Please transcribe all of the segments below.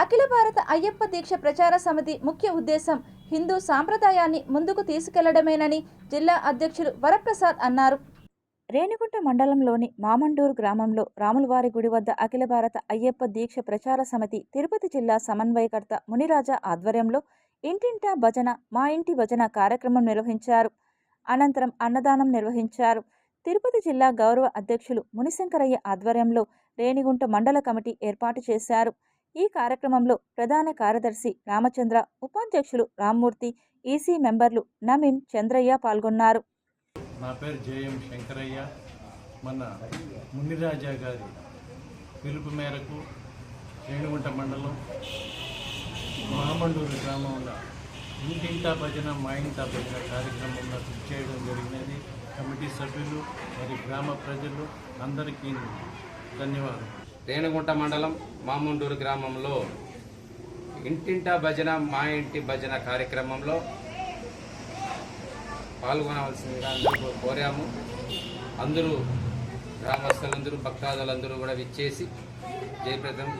అఖిల భారత అయ్యప్ప దీక్ష ప్రచార సమితి ముఖ్య ఉద్దేశం హిందూ సాంప్రదాయాన్ని ముందుకు తీసుకెళ్ళడమేనని జిల్లా అధ్యక్షులు వరప్రసాద్ అన్నారు. రేణిగుంట మండలంలోని మామండూరు గ్రామంలో రాములవారి గుడి వద్ద అఖిల భారత అయ్యప్ప దీక్ష ప్రచార సమితి తిరుపతి జిల్లా సమన్వయకర్త మునిరాజా ఆధ్వర్యంలో ఇంటింటా భజన మా ఇంటి భజన కార్యక్రమం నిర్వహించారు. అనంతరం అన్నదానం నిర్వహించారు. తిరుపతి జిల్లా గౌరవ అధ్యక్షులు మునిశంకరయ్య ఆధ్వర్యంలో రేణిగుంట మండల కమిటీ ఏర్పాటు చేశారు. ఈ కార్యక్రమంలో ప్రధాన కార్యదర్శి రామచంద్ర ఉపాధ్యక్షులు రామ్మూర్తి ఈసీ మెంబర్లు నవీన్ చంద్రయ్య పాల్గొన్నారు. నా పేరు జేఎం శంకరయ్య. మన మునిరాజా గారి పిలుపు మేరకు రేణుగుంట మండలం మామండూరు గ్రామంలో ఇంటింటా భజన మా ఇంటా భజన కార్యక్రమంలో కృషి చేయడం జరిగినది. కమిటీ సభ్యులు మరి గ్రామ ప్రజలు అందరికీ ధన్యవాదాలు. రేణుగుంట మండలం మాముండూరు గ్రామంలో ఇంటింటా భజన మా ఇంటి భజన కార్యక్రమంలో పాల్గొనవలసిందిగా అందరూ కోరాము. అందరూ గ్రామస్తులందరూ భక్తాదులందరూ కూడా విచ్చేసి జయప్రదం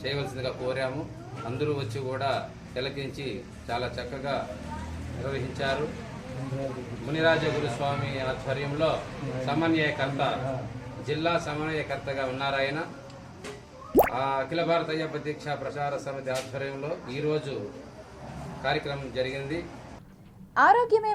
చేయవలసిందిగా కోరాము. అందరూ వచ్చి కూడా తిలకించి చాలా చక్కగా నిర్వహించారు. మునిరాజ గురుస్వామి ఆధ్వర్యంలో సమన్వయకర్త జిల్లా సమన్వయకర్తగా ఉన్నారాయన. అఖిల భారత అయ్యప్ప ప్రచార సమితి ఆధ్వర్యంలో ఈరోజు కార్యక్రమం జరిగింది. ఆరోగ్యమే